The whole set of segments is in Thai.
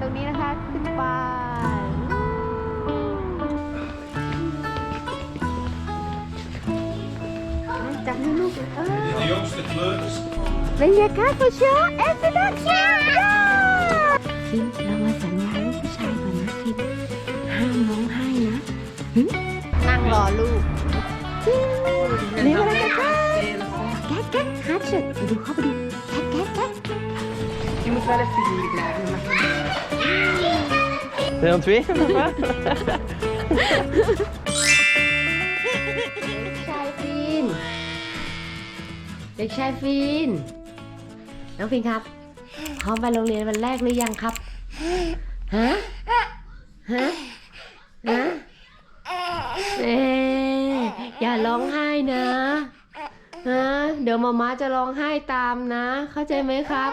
ตรงนี้นะคะ ขึ้นไปจับมือลูกเออ De jongste kleuters เป็นไงคะผู้ชมเอสดักชั่นฟินเรามาสัญญาลูกผู้ชายก่อนนะฟินห้ามร้องไห้นะหึนั่งรอลูกเร็วเลยกันแก๊กแก๊กฮาร์ดเช็ดดูเข้าไปดูแก๊กแก๊กแก๊ก wel even hier blijven. maar- Ben je aan het wegen, papa? เด็กชายฟินเด็กชายฟินน้องฟินครับ พร้อมไปโรงเรียนวันแรกหรือยังครับ ฮะ ฮะ ฮะเอ๊อย่าร้องไห้นะ ฮะ เดี๋ยวมาม่าจะร้องไห้ตามนะ เข้าใจไหมครับ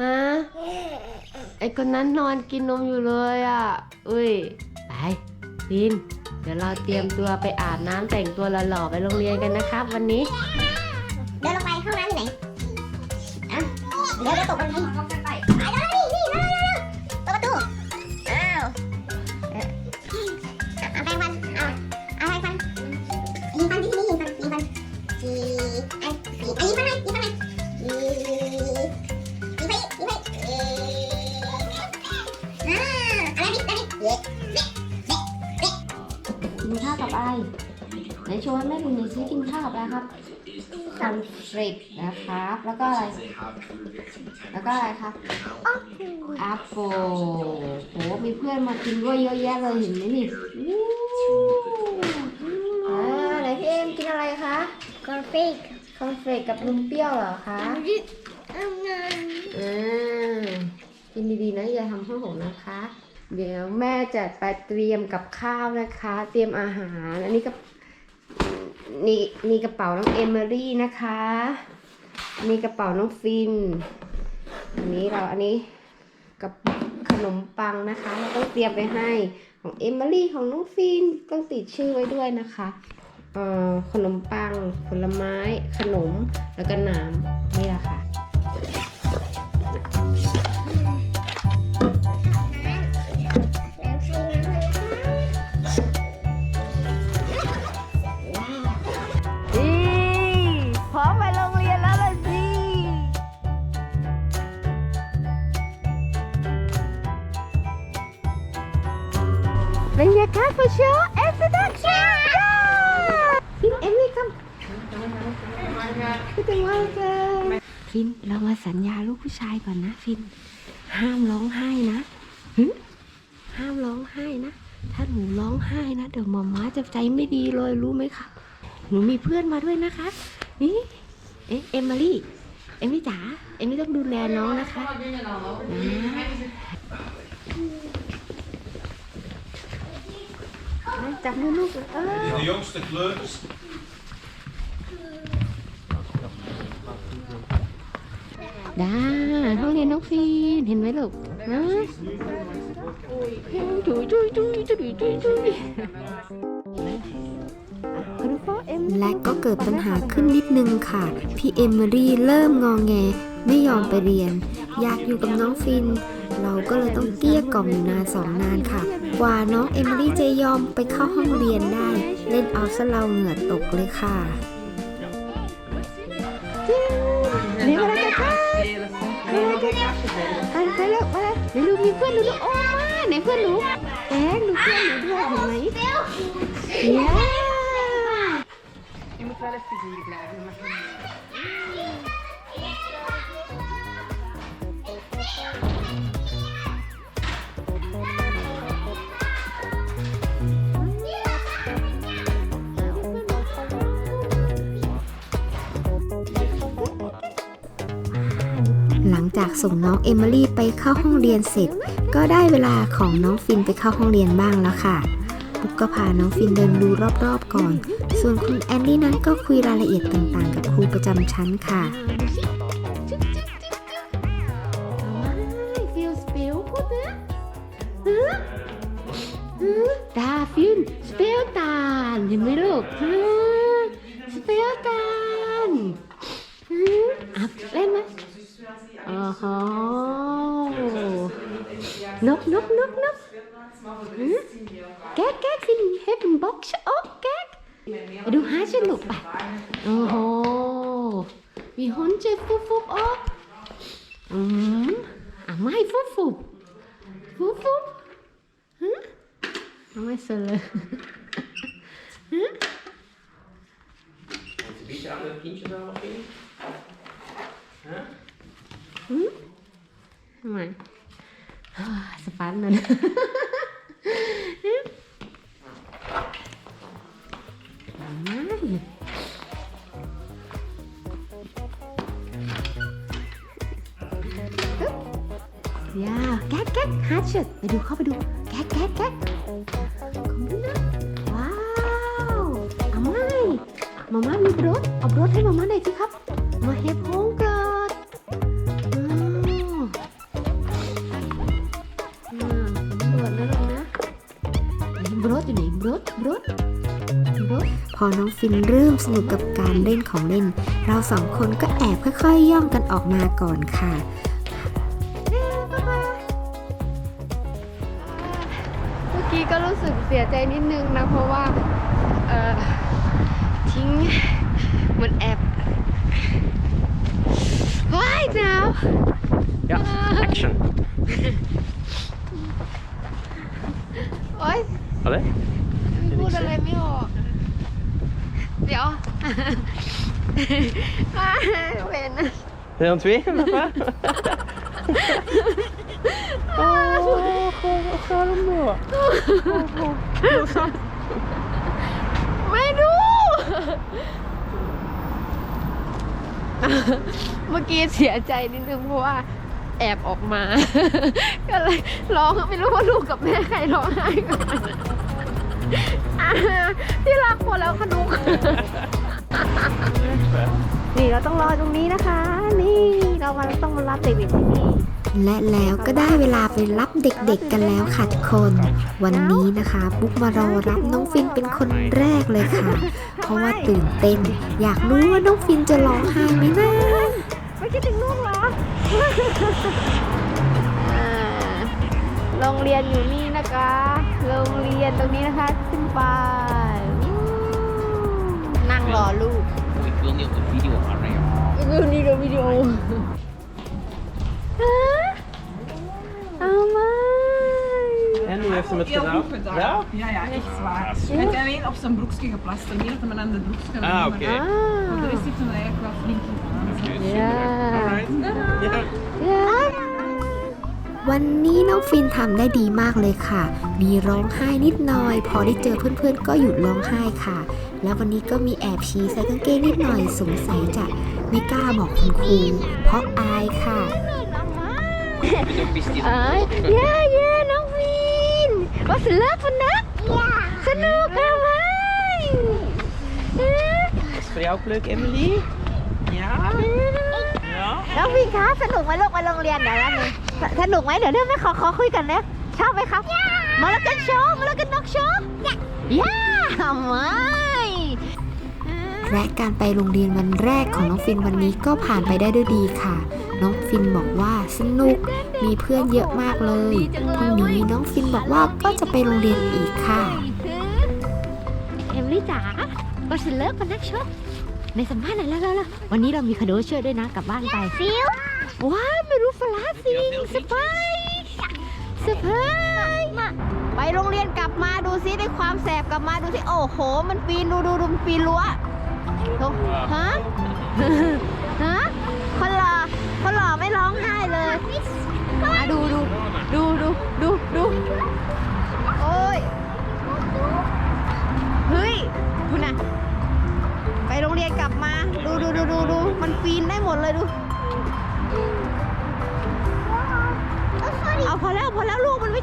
ฮะ ไอ้คนนั้นนอนกินนมอยู่เลยอะ อุ้ย ไปฟิน เดี๋ยวเราเตรียมตัวไปอาบน้ำแต่งตัวหล่อๆไปโรงเรียนกันนะครับ วันนี้ เดินลงไปห้องน้ำอยู่ไหนอะเดี๋ยวเดี๋ยวตกบันไดไปแล้วนี่นี่เร็วเร็วเร็วเปิดประตู อ้าวเอ่อเอาแปรงฟันเอาเอาแปรงฟันยิงฟันที่นี่ยิงฟันยิงฟันจีอ้จี ชว์ให้แม่ดูหน่อยซิกินข้าวกับอะไรครับคอนฟลิกนะครับ แล้วก็อะไร แล้วก็อะไรครับแอปเปิลโห มีเพื่อนมากินด้วยเยอะแยะเลยเห็นไหมนี่อู้อ่าไหนพี่เอ็มกินอะไรคะคอนฟิกคอนฟลิกกับนมเปรี้ยวเหรอคะเอาเงินอ่ากินดีๆนะอย่าทำให้หกนะคะ เดี๋ยวแม่จะไปเตรียมกับข้าวนะคะ เตรียมอาหาร อันนี้ก็ นี่นี่กระเป๋าน้องเอมิรี่นะคะนี่กระเป๋าน้องฟินอันนี้เราอันนี้กับขนมปังนะคะ เราต้องเตรียมไปให้ของเอมิลี่ของน้องฟินต้องติดชื่อไว้ด้วยนะคะเอ่อขนมปัง ผลไม้ ขนม แล้วก็น้ำนี่แหละค่ะ เป็นไงคะผู้ชเอสดักชั่นฟินเอมี่คัมพี่ตึงว่าเจฟินเรามาสัญญาลูกผู้ชายก่อนนะฟิน ห้ามร้องไห้นะหึห้ามร้องไห้นะ ถ้าหนูร้องไห้นะ เดี๋ยวหมาม้าจะใจไม่ดีเลยรู้ไหมคะหนูมีเพื่อนมาด้วยนะคะ นี่เอ๊ะเอมิลี่เอมิจ๋าเอมิต้องดูแลน้องนะคะจับมือลูกเออ De jongste kleuters ดาห้องเรียนน้องฟีน เห็นไหม ลูกฮะจุยจุยจุยจุยจุยจุยคุณพ่อเอ็มและก็เกิดปัญหาขึ้นนิดนึงค่ะ พี่เอมิลี่เริ่มงองแง ไม่ยอมไปเรียน อยากอยู่กับน้องฟินเรา ก็เลยต้องเกลี้ยกล่อมอยู่นานสองนานค่ะ กว่าน้องเอมิลี่จะยอมไปเข้าห้องเรียนได้ เล่นเอาซะเราเหงื่อตกเลยค่ะ นี่มาแล้วกันค่ะมาแล้วกันค่ะไปไปแล้วมาแล้วเดี๋ยวลูกมีเพื่อนหนูด้วยโอ้มาไหนเพื่อนหนูแอ๊กดูเพื่อนหนูด้วยเห็นไหมเย้ หลังจากส่งน้องเอมิลี่ไปเข้าห้องเรียนเสร็จ ก็ได้เวลาของน้องฟินไปเข้าห้องเรียนบ้างแล้วค่ะปุ๊กก็พาน้องฟินเดินดูรอบๆก่อน ส่วนคุณแอนดี้นั้นก็คุยรายละเอียดต่างๆ กับครูประจำชั้นค่ะฟิลสปิลพูดนะฮึฮึตาฟิลสเปลตานเห็นไหมลูกฮึสเปลตาน ฮึอะเล่นไหมอ๋อฮะ Nog, nog, nog, nog. Hm? Kijk, kijk, Fien heeft een boxje ook, kijk. Doe haasje loop. Oh, wie hondje, voep, voep ook. Mm. Amai, voep, voep. Voep, voep. Huh? Amai, zullen. Huh? Een beetje andere kindjes daar nog in? Amai. Ah, spannend. Amai. Ja, kijk, kijk, haatje. ไปดูเข้าไปดู แก๊กแก๊กแก๊กของพี่นะว้าวอาม่มาม่ามีรถเอารถให้มาม่าหน่อยสิครับ น้องฟินเริ่มสนุกกับการเล่นของเล่น เราสองคนก็แอบค่อยๆย่องกันออกมาก่อนค่ะ เมื่อกี้ก็รู้สึกเสียใจนิดนึงนะ เพราะว่าเออทิ้งเหมันแอบว้ายหนาว Ja, action! โอ๊ย Allee? พูดอะไรไม่ออก เดี๋ยวอ้าวเวน Ben je aan het wegen, papa? Oh, wat gaat er nou? ไม่ดู เมื่อกี้เสียใจนิดนึงเพราะว่าแอบออกมา ก็เลยร้องไม่รู้ว่าลูกกับแม่ใครร้องไห้ก่อนอ่า ที่รักพอแล้วขนุก นี่เราต้องรอตรงนี้นะคะ นี่เรามาต้องมารับเด็กๆที่นี่ และแล้วก็ได้เวลาไปรับเด็กๆกันแล้วค่ะทุกคน วันนี้นะคะปุ๊กมารอรับน้องฟินเป็นคนแรกเลยค่ะ เพราะว่าตื่นเต้น อยากรู้ว่าน้องฟินจะร้องไห้ไหมนะไม่คิดถึงลูกเหรออ่าโรงเรียนอยู่นี่นะคะ โรงเรียน ตรงนี้นะคะ ขึ้นไปอู้นั่งรอลูก Ik wil niet op de video gaan rijden. ดูนี่ดูวิดีโอฮะเอามา En hoe heeft hem het Heel gedaan? goed gedaan. Ja? Ja, ja, echt waar. Hij heeft alleen op zijn broekje geplast en niet op een ander broekje. Ah, maar oké. อ่า Voor de rest heeft hij eigenlijk wel flink gedaan. Oké, Ja. super. Alright. Ja. วันนี้น้องฟินทำได้ดีมากเลยค่ะ มีร้องไห้นิดหน่อย พอได้เจอเพื่อนๆ ก็หยุดร้องไห้ค่ะ แล้ววันนี้ก็มีแอบชี้ใส่กางเกงนิดหน่อยสงสัยจะไม่กล้าบอกคุณครูเพราะอายค่ะ Wieso bist du อ่าเย้เย้น้องวินว่าสเลิกฟันนะสนุกอะไหมเอ๊ะ Is voor jou ook leuk, Emily? Ja? Ja? น้องวินคะสนุกไหมลูกไปโรงเรียนเดี๋ยวนะหนึ่ง สนุกไหมเดี๋ยวเดี๋ยวไม่ขอขอคุยกันนะชอบไหมครับมาแล้วกันโชว์มาแล้วกันนกโชว์ย่าไม่และการไปโรงเรียนวันแรกของน้องฟินวันนี้ก็ผ่านไปได้ด้วยดีค่ะ น้องฟินบอกว่าสนุกมีเพื่อนเยอะมากเลยพรุ่งนี้น้องฟินบอกว่าก็จะไปโรงเรียนอีกค่ะเอมลี่จ๋าก็สเลิกกันนักชกในสัมภาษณ์หน่อยแล้วแล้ววันนี้เรามีคาโดช่วยด้วยนะกลับบ้านไปฟิว ว้าไม่รู้ฟลาสิงสไปสไปไปโรงเรียนกลับมาดูซิได้ความแสบกลับมาดูซิโอ้โห มันปีนดูดูดูปีนรั้วฮะฮะคนหล่อคนหล่อไม่ร้องไห้เลยมาดูดูดูดูดู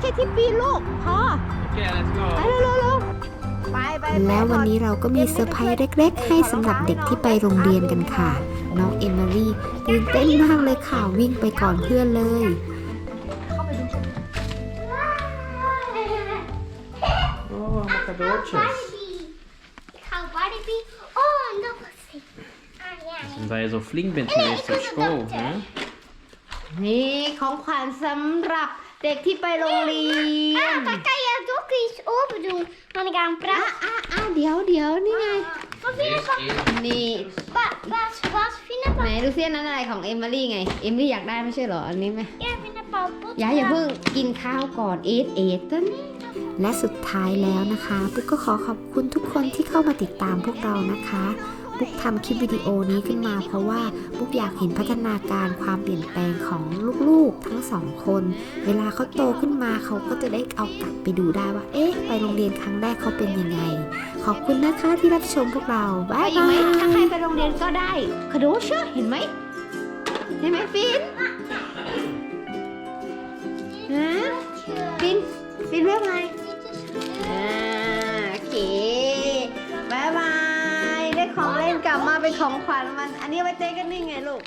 ช่ที่ปีนลูกพอ Oké, let's go. ไปเร็วเร็วเร็วไปไปไปแล้ววันนี้เราก็มีเซอร์ไพรส์เล็ก ๆ ให้สำหรับเด็กที่ไปโรงเรียนกันค่ะ น้องเอมิลี่ตื่นเต้นมากเลยค่ะวิ่งไปก่อนเพื่อนเลย Oh, wat cadeautjes. Ik ga Barbie. Oh, en nog eens. Ah ja. Omdat je zo flink bent geweest op school, hè? นี่ของขวัญสำหรับ เด็กที่ไปโรงเรียน Dan kan je het ook eens open doen. Want ik ga een อะ praat. อะอะเดี๋ยวเดี๋ยวนี่ไง Wat vind je van... นี่ Wat, wat, wat vind je ไหน van... ดูเสี้ยนั้นอะไรของเอมิลี่ไง เอมิลี่อยากได้ไม่ใช่เหรอ อันนี้ไหม Ja, vind je van pot? อย่าอย่าเพิ่งกินข้าวก่อนเอทเอทตันและสุดท้ายแล้วนะคะ ปุ๊กก็ขอขอบคุณทุกคนที่เข้ามาติดตามพวกเรานะคะ ปุ๊กทำคลิปวิดีโอนี้ขึ้นมา เพราะว่าปุ๊กอยากเห็นพัฒนาการความเปลี่ยนแปลงของลูกๆทั้งสองคน เวลาเขาโตขึ้นมาเขาก็จะได้เอากลับไปดูได้ว่า เอ๊ะ ไปโรงเรียนครั้งแรกเขาเป็นยังไง ขอบคุณนะคะที่รับชมพวกเราบ๊ายบายถ้าใครไปโรงเรียนก็ได้คาโดเชอร์เห็นไหมเห็นไหมฟินฮะฟินฟินเรียกไง เป็นของขวัญมัน อันนี้ไว้เจ๊กันนี่ไงลูก